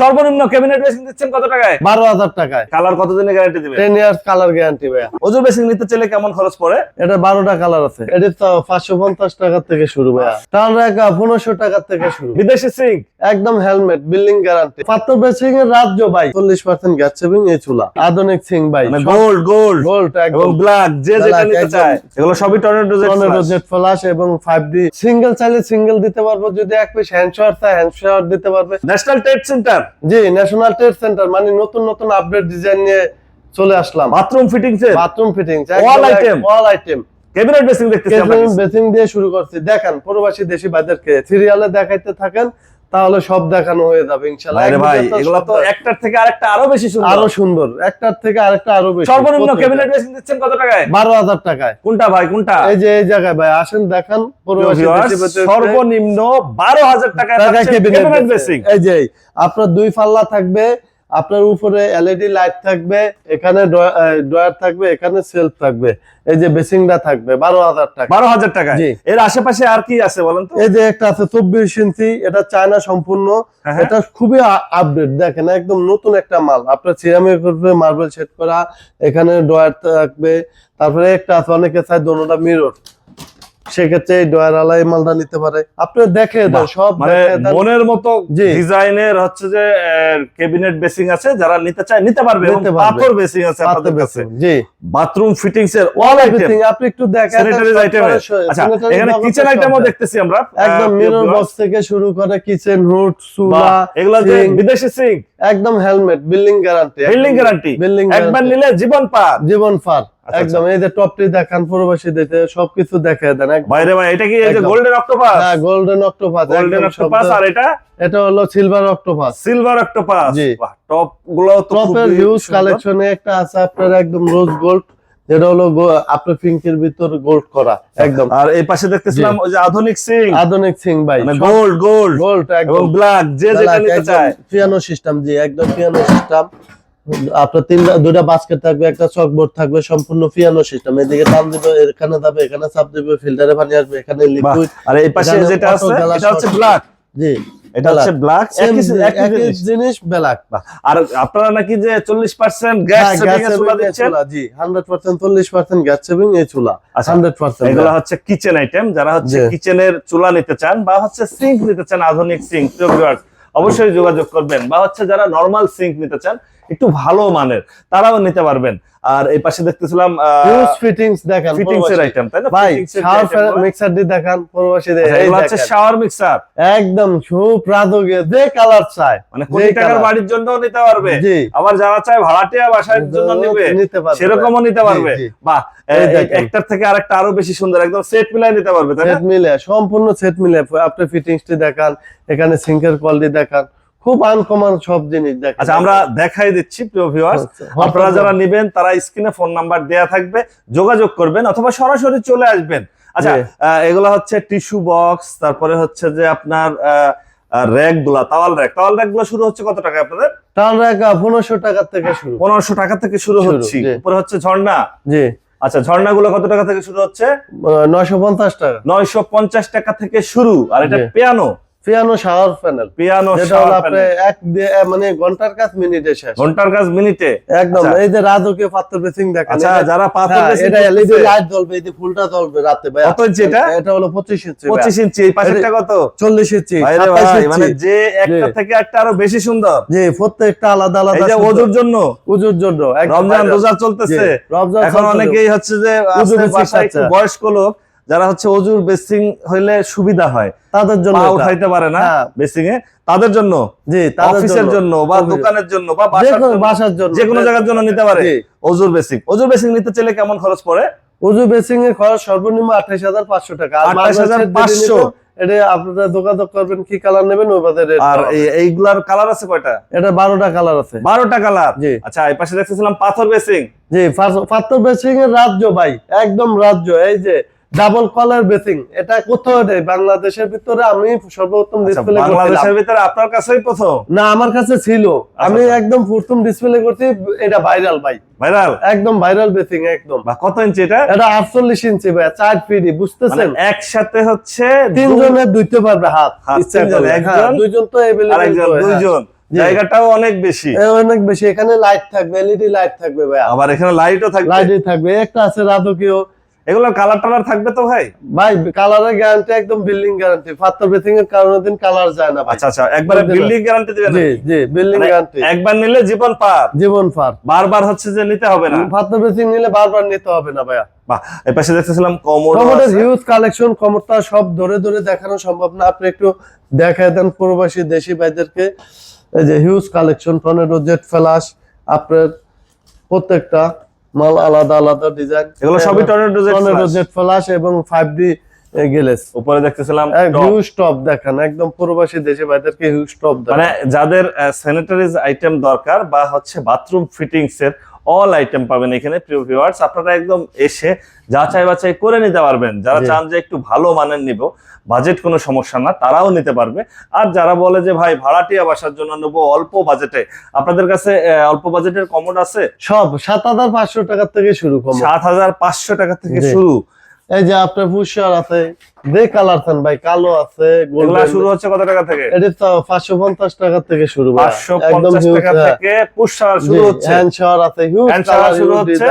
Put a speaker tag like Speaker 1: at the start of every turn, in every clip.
Speaker 1: সর্বনিম্ন cabinet basin দিচ্ছেন কত টাকায়?
Speaker 2: বারো হাজার টাকায়।
Speaker 1: কালার কতদিনের গ্যারান্টি দিবেন
Speaker 2: টেন ইয়ার্স কালার গ্যারান্টি ভাইয়া।
Speaker 1: ওজোর বেসিং নিতে চাইলে কেমন খরচ পড়ে?
Speaker 2: এটা বারোটা কালার আছে। এটা তো পাঁচশো পঞ্চাশ টাকা থেকে শুরু ভাইয়া। টান রেখা পনেরোশো টাকা থেকে শুরু।
Speaker 1: বিদেশি সিং
Speaker 2: একদম হেলমেট বিল্ডিং গ্যারান্টি বেসিং এর রাজ্য ভাই চল্লিশ পার্সেন্ট গ্যাস সেভিং এই চুলা। আধুনিক সিং ভাই।
Speaker 1: গোল্ড গোল্ড
Speaker 2: গোল্ড
Speaker 1: এবং ব্ল্যাক যে যেটা নিতে চায়। এগুলো সবই টর্নেডো
Speaker 2: টর্নেডো জেট ফ্লাশ এবং সিঙ্গেল চাইলে সিঙ্গেল দিতে পারব যদি এক পিস হ্যান্ড শাওয়ার চাই হ্যান্ড শাওয়ার দিতে পারবে।
Speaker 1: ন্যাশনাল ট্রেড সেন্টার
Speaker 2: জি ন্যাশনাল ট্রেড সেন্টার মানে নতুন নতুন আপডেট ডিজাইন নিয়ে চলে আসলাম।
Speaker 1: Bathroom fittings
Speaker 2: bathroom fitting
Speaker 1: all item
Speaker 2: all item
Speaker 1: cabinet basin দেখতেছি আমরা
Speaker 2: বেসিং দিয়ে শুরু করছি। দেখেন প্রবাসী দেশি বাজারকে সিরিয়ালে দেখাইতে থাকেন। তাহলে সব দেখানো হয়ে যাবে ইনশাআল্লাহ।
Speaker 1: আরে ভাই এগুলো তো একটার থেকে আরেকটা আরও বেশি সুন্দর।
Speaker 2: আরও সুন্দর একটার থেকে আরেকটা আরও বেশি।
Speaker 1: সর্বনিম্ন। ক্যাবিনেট বেসিং দিচ্ছেন কত টাকায়?
Speaker 2: বারো হাজার টাকায়।
Speaker 1: কোনটা ভাই কোনটা?
Speaker 2: এই যে এই জায়গায় ভাই আসেন দেখান।
Speaker 1: সর্বনিম্ন বারো হাজার টাকায়।
Speaker 2: এই যে আপনার দুই পাল্লা থাকবে আপনার উপরে এলইডি লাইট থাকবে এখানে ড্রয়ার থাকবে এখানে সেলফ থাকবে। এই যে বেসিংটা থাকবে বারো হাজার টাকা।
Speaker 1: বারো হাজার টাকায়?
Speaker 2: জি।
Speaker 1: এর আশেপাশে আর কি আছে বলেন তো?
Speaker 2: এই যে একটা আছে চব্বিশ ইঞ্চি এটা চায়না সম্পূর্ণ।
Speaker 1: হ্যাঁ।
Speaker 2: এটা খুবই আপডেট দেখেন একদম নতুন একটা মাল। আপনার সিরামিক মার্বেল সেট করা এখানে ড্রয়ার থাকবে। তারপরে একটা আছে অনেকে চায় দোনোটা মিরর সেক্ষেত্রে এই ড্রয়ার আলাই মালটা নিতে পারে। আপনি দেখে সব
Speaker 1: মানে। মনের মতো ডিজাইনের হচ্ছে যে ক্যাবিনেট বেসিং আছে যারা নিতে চায় নিতে পারবে। পাথর বেসিং আছে আপনাদের কাছে।
Speaker 2: জি।
Speaker 1: বাথরুম ফিটিংস এর
Speaker 2: অল
Speaker 1: আইটেম
Speaker 2: আপনি একটু দেখেন
Speaker 1: স্যানিটারি আইটেম আচ্ছা এখানে কিচেন আইটেমও দেখতেছি আমরা।
Speaker 2: একদম মিরর বক্স থেকে শুরু করে কিচেন হুড চুলা
Speaker 1: এগুলো যে বিদেশি সিং
Speaker 2: একদম helmet building guarantee
Speaker 1: building guarantee
Speaker 2: building
Speaker 1: একবার নিলে জীবন পার।
Speaker 2: জীবন
Speaker 1: আচ্ছা,
Speaker 2: একদম এই যে টপটি দেখান প্রবাসী দিতে সবকিছু দেখে দেন
Speaker 1: বাইরে ভাই এটা কি এই যে গোল্ডেন অক্টোপাস
Speaker 2: হ্যাঁ গোল্ডেন অক্টোপাস
Speaker 1: গোল্ডেন অক্টোপাস আর এটা?
Speaker 2: এটা হলো সিলভার অক্টোপাস
Speaker 1: সিলভার অক্টোপাস
Speaker 2: জি।
Speaker 1: বাহ টপগুলো তো
Speaker 2: টপের হিউজ কালেকশনে একটা আছে আপনার একদম রোজ গোল্ড যেটা হলো আপনার পিঙ্কের ভিতর গোল্ড করা একদম।
Speaker 1: আর এই পাশে দেখতেছিলাম ওই যে আধুনিক সিং।
Speaker 2: আধুনিক সিং ভাই
Speaker 1: গোল্ড গোল্ড
Speaker 2: গোল্ড একদম।
Speaker 1: ব্ল্যাক যে যেটা নিতে চায়।
Speaker 2: পিয়ানো সিস্টেম জি একদম পিয়ানো সিস্টেম আপনার তিনটা দুটা বাস্কেট থাকবে একটা চকবোর্ড থাকবে সম্পূর্ণ পিয়ানো সিস্টেম এদিকে টান দিবে এখানে যাবে এখানে চাপ দিবে ফিল্টারে পানি আসবে এখানে লিকুইড
Speaker 1: আর এই পাশে যেটা আছে এটা হচ্ছে ব্ল্যাক
Speaker 2: জি
Speaker 1: এটা হচ্ছে ব্ল্যাক একই
Speaker 2: জি-
Speaker 1: একই
Speaker 2: একই
Speaker 1: জিনিস।
Speaker 2: জিনিস ব্ল্যাক
Speaker 1: আর আপনারা নাকি যে 40% গ্যাস সেভিং
Speaker 2: gas
Speaker 1: এর চুলা দিচ্ছেন?
Speaker 2: জি 100% 40% গ্যাস সেভিং এই চুলা 100%
Speaker 1: এগুলো হচ্ছে কিচেন আইটেম যারা হচ্ছে
Speaker 2: জি।
Speaker 1: কিচেনের চুলা নিতে চান বা হচ্ছে সিঙ্ক নিতে চান আধুনিক সিঙ্ক অবশ্যই যোগাযোগ করবেন বা হচ্ছে যারা নরমাল সিঙ্ক নিতে চান একটু ভালো মানের তারাও নিতে পারবেন। আর এই পাশে দেখতেছিলাম
Speaker 2: হিউজ ফিটিংস দেখেন
Speaker 1: ফিটিংস এর আইটেম তাই না?
Speaker 2: ভাই
Speaker 1: Fittings এর যে
Speaker 2: শাওয়ার মিক্সার দিয়ে দেখান প্রবাসী
Speaker 1: আচ্ছা,
Speaker 2: এই
Speaker 1: হচ্ছে শাওয়ার মিক্সার
Speaker 2: একদম যে কালার চায়
Speaker 1: মানে কোটি টাকার বাড়ির জন্য নিতে পারবে। আবার যারা চায় ভাড়াটিয়া বাসার জন্য নিবে সেরকমও নিতে পারবে। বাহ একটার থেকে আরেকটা আরও বেশি সুন্দর একদম সেট মিলাই নিতে পারবে তাই না?
Speaker 2: সেট মিলে সম্পূর্ণ সেট মিলে। আপনি ফিটিংসটি দেখান এখানে সিঙ্কের কোয়ালিটি দেখান। খুব আনকমন সব জিনিস দেখান।
Speaker 1: আচ্ছা আমরা দেখাই দিচ্ছি প্রিয় ভিউয়ার্স
Speaker 2: আচ্ছা,
Speaker 1: আপনারা যারা নিবেন তারা স্ক্রিনে ফোন নাম্বার দেয়া থাকবে যোগাযোগ করবেন অথবা সরাসরি চলে আসবেন। আচ্ছা এগুলো হচ্ছে টিস্যু বক্স তারপরে হচ্ছে যে আপনার র্যাকগুলা তাওয়াল র্যাক। তাওয়াল র্যাকগুলো শুরু হচ্ছে কত টাকা আপনাদের?
Speaker 2: রাখা পনেরোশো টাকা থেকে শুরু।
Speaker 1: পনেরোশো টাকা থেকে শুরু হচ্ছে। উপরে হচ্ছে ঝর্ণা?
Speaker 2: জি।
Speaker 1: আচ্ছা ঝর্ণা গুলো কত টাকা থেকে শুরু হচ্ছে?
Speaker 2: নয়শো পঞ্চাশ টাকা।
Speaker 1: নয়শো পঞ্চাশ টাকা থেকে শুরু। আর এটা piano.
Speaker 2: Piano shower panel.
Speaker 1: Piano
Speaker 2: হলো আপনি এক মানে ঘণ্টার কাজ মিনিটে শেষ।
Speaker 1: ঘণ্টার কাজ মিনিটে?
Speaker 2: একদম।
Speaker 1: আচ্ছা।
Speaker 2: এই যে বেসিং দেখেন
Speaker 1: আচ্ছা যারা পাথর
Speaker 2: হ্যাঁ,
Speaker 1: বেসিং
Speaker 2: এটা এলইডি লাইট জ্বলবে এই যে ফুলটা জ্বলবে রাতে ভাই
Speaker 1: কত ইঞ্চি এটা?
Speaker 2: এটা হলো পঁচিশ ইঞ্চি
Speaker 1: পঁচিশ ইঞ্চি এই পাশেরটা কত?
Speaker 2: চল্লিশ ইঞ্চি
Speaker 1: ভাইরে
Speaker 2: 27
Speaker 1: ভাই, মানে যে একটা থেকে একটা আরও বেশি সুন্দর।
Speaker 2: জি প্রত্যেকটা আলাদা
Speaker 1: এই
Speaker 2: আলাদা
Speaker 1: যে ওজুর জন্য?
Speaker 2: উজুর জন্য
Speaker 1: রমজান রোজা চলতেছে।
Speaker 2: রমজান
Speaker 1: এখন অনেকেই হচ্ছে যে। বয়স্ক লোক যারা হচ্ছে অজুর বেসিং হইলে সুবিধা হয়
Speaker 2: তাদের জন্য
Speaker 1: উঠাইতে পারে না
Speaker 2: হ্যাঁ।
Speaker 1: বেসিং এ। তাদের জন্য
Speaker 2: জি তাদের
Speaker 1: অফিসের জন্য বা দোকানের জন্য বা বাসার জন্য, যে কোনো জায়গার জন্য নিতে পারে। অজুর বেসিং অজুর বেসিং নিতে চাইলে কেমন খরচ পড়ে?
Speaker 2: উজু বেসিং এর খরচ সর্বনিম্ন আঠাশ হাজার পাঁচশো টাকা। আর
Speaker 1: 28,500
Speaker 2: এটা আপনারা যোগাযোগ করবেন কি কালার নেবেন ওই বাদে
Speaker 1: আর এইগুলার কালার আছে কয়টা?
Speaker 2: এটা বারোটা কালার আছে।
Speaker 1: বারোটা কালার?
Speaker 2: জি।
Speaker 1: আচ্ছা এই পাশে দেখতেছিলাম পাথর বেসিং
Speaker 2: জি পাথর বেসিং এর রাজ্য ভাই একদম রাজ্য। এই যে ডাবল কলার বেসিং এটা কোথাও নেই বাংলাদেশের ভিতরে আমি সর্বপ্রথম
Speaker 1: আচ্ছা,
Speaker 2: ডিসপ্লে
Speaker 1: বাংলাদেশের ভিতরে আপনার কাছেই প্রথম?
Speaker 2: না আমার কাছে ছিল। আমি
Speaker 1: আচ্ছা।
Speaker 2: একদম প্রথম ডিসপ্লে করছি এটা ভাইরাল ভাই।
Speaker 1: ভাইরাল
Speaker 2: একদম ভাইরাল বেসিং একদম।
Speaker 1: কত ইঞ্চি এটা?
Speaker 2: এটা আটচল্লিশ ইঞ্চি ভাই ফিটি
Speaker 1: মানে
Speaker 2: বুঝতেছেন?
Speaker 1: একসাথে হচ্ছে
Speaker 2: তিনজনের দুইতে পারবে হাত ইচ্ছা
Speaker 1: একজন,
Speaker 2: হ্যাঁ, দুইজন তো
Speaker 1: আরেকজন দুইজন। জায়গাটাও অনেক বেশি।
Speaker 2: অনেক বেশি। এখানে লাইট থাকবে এলইডি লাইট থাকবে ভাইয়া।
Speaker 1: আবার এখানে লাইটও থাকবে।
Speaker 2: লাইটই থাকবে। একটা আছে রাজকীয়
Speaker 1: এগুলো কালার টালার থাকবে তো ভাই?
Speaker 2: ভাই কালারের গ্যারান্টি একদম বিল্ডিং গ্যারান্টি ফাত্তর বেসিং এর কারণে দিন কালার যায় না
Speaker 1: আচ্ছা আচ্ছা একবারে বিল্ডিং গ্যারান্টি দিবেন
Speaker 2: জি জি বিল্ডিং
Speaker 1: মানে
Speaker 2: গ্যারান্টি
Speaker 1: একবার নিলে জীবন পার।
Speaker 2: জীবন ফার
Speaker 1: বারবার হচ্ছে যে নিতে হবে না।
Speaker 2: ফাত্তর বেসিং নিলে বারবার নিতে হবে না ভাইয়া।
Speaker 1: বাহ এই পাশে দেখতেছিলাম
Speaker 2: হিউজ কালেকশন কমোডটা সব ধরে ধরে দেখানো সম্ভব না। আপনি একটু দেখায় দেন প্রবাসী দেশি ভাইদেরকে। এই যে huge collection tornado jet flash আপনার প্রত্যেকটা। মাল আলাদা আলাদা ডিজাইন
Speaker 1: এগুলো সবই tornado jet
Speaker 2: tornado jet flash এবং ফাইভ ডি গেলেস
Speaker 1: উপরে দেখতেছিলাম।
Speaker 2: হিউজ টপ দেখান একদম প্রবাসী দেশে ভাইদেরকে হিউজ টপ
Speaker 1: মানে যাদের স্যানিটারিজ আইটেম দরকার বা হচ্ছে বাথরুম ফিটিংস এর অল আইটেম পাবেন এখানে প্রিয় ভিউয়ার্স আপনারা একদম এসে যাচাই বাছাই করে নিতে পারবেন। যারা চান যে একটু ভালো মানের নিব বাজেট কোনো সমস্যা না তারাও নিতে পারবে। আর যারা বলে যে ভাই ভাড়াটিয়া বাসার জন্য নেব অল্প বাজেটে আপনাদের কাছে অল্প বাজেটের কমোড আছে?
Speaker 2: সব সাত হাজার পাঁচশো টাকা থেকে শুরু
Speaker 1: সাত হাজার পাঁচশো টাকা থেকে শুরু।
Speaker 2: এই যে আপনার পুষার আছে যে কালার থান ভাই কালো আছে গোল্ডেন
Speaker 1: শুরু হচ্ছে কত টাকা থেকে
Speaker 2: এটা তো পাঁচশো পঞ্চাশ টাকা থেকে শুরু ভাই।
Speaker 1: পাঁচশো
Speaker 2: একদম
Speaker 1: পঞ্চাশ
Speaker 2: huge,
Speaker 1: টাকা
Speaker 2: হ্যাঁ।
Speaker 1: থেকে
Speaker 2: পুশার
Speaker 1: শুরু হচ্ছে
Speaker 2: হ্যান্ড shower আছে হিউজ
Speaker 1: কালার শুরু হচ্ছে।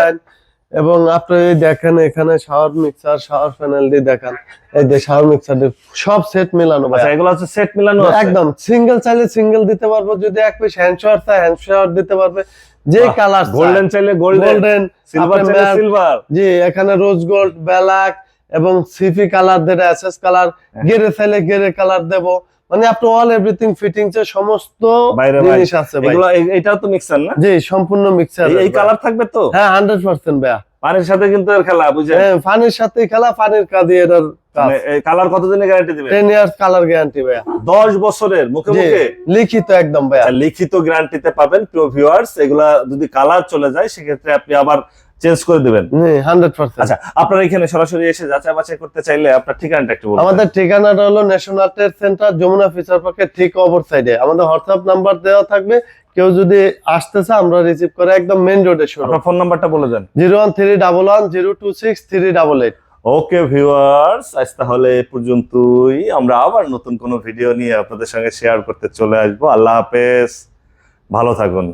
Speaker 2: এবং আপনি দেখেন এখানে শাওয়ার মিক্সার শাওয়ার প্যানেল দিয়ে দেখান এই যে শাওয়ার মিক্সার সব সেট মিলানো
Speaker 1: আচ্ছা এগুলো হচ্ছে সেট মিলানো আছে?
Speaker 2: একদম সিঙ্গেল চাইলে সিঙ্গেল দিতে পারব যদি এক পিস হ্যান্ড শাওয়ার চাই হ্যান্ড শাওয়ার দিতে পারবে। যে কালার
Speaker 1: গোল্ডেন চাইলে গোল্ডেন সিলভার চাইলে সিলভার
Speaker 2: জি এখানে রোজ গোল্ড ব্ল্যাক এবং সিফি কালার দেবে এসএস কালার। গেরে চাইলে গেরে কালার দেব। মানে আপনি অল এভরিথিং ফিটিংস এর সমস্ত জিনিস আছে ভাই।
Speaker 1: এগুলো এটাও তো মিক্সার না?
Speaker 2: জি সম্পূর্ণ মিক্সার
Speaker 1: এই- কালার থাকবে তো?
Speaker 2: হ্যাঁ হান্ড্রেড পার্সেন্ট ভাইয়া।
Speaker 1: পানির সাথে কিন্তু এর খেলা বুঝে
Speaker 2: হ্যাঁ পানির সাথে খেলা পানির কাজে এটার
Speaker 1: কালার কতদিনের গ্যারান্টি দিবে?
Speaker 2: টেন ইয়ার্স কালার গ্যারান্টি ভাইয়া।
Speaker 1: দশ বছরের মুখে মুখে?
Speaker 2: লিখিত একদম ভাইয়া।
Speaker 1: আচ্ছা, লিখিত গ্যারান্টিতে পাবেন প্রিয় ভিউয়ার্স এগুলা যদি কালার চলে যায় সেক্ষেত্রে আপনি আবার চেঞ্জ করে দিবেন?
Speaker 2: হান্ড্রেড পার্সেন্ট
Speaker 1: আচ্ছা আপনারা এখানে সরাসরি এসে যাচাই বাছাই করতে চাইলে আপনার ঠিকানাটা একটু
Speaker 2: আমাদের ঠিকানাটা হলো national trade centre Jamuna future পার্কের ঠিক অপর সাইডে আমাদের হোয়াটসঅ্যাপ নাম্বার দেওয়া থাকবে। কেউ যদি আসতেছে আমরা রিসিভ করে একদম মেইন রোডে শুরু
Speaker 1: আপনার ফোন নাম্বারটা বলে দেন।
Speaker 2: Zero one three double one zero two six three double eight
Speaker 1: okay viewers আজ তাহলে পর্যন্তই। আমরা আবার নতুন কোনো ভিডিও নিয়ে আপনাদের সঙ্গে শেয়ার করতে চলে আসব। আল্লাহ হাফেজ। ভালো থাকুন।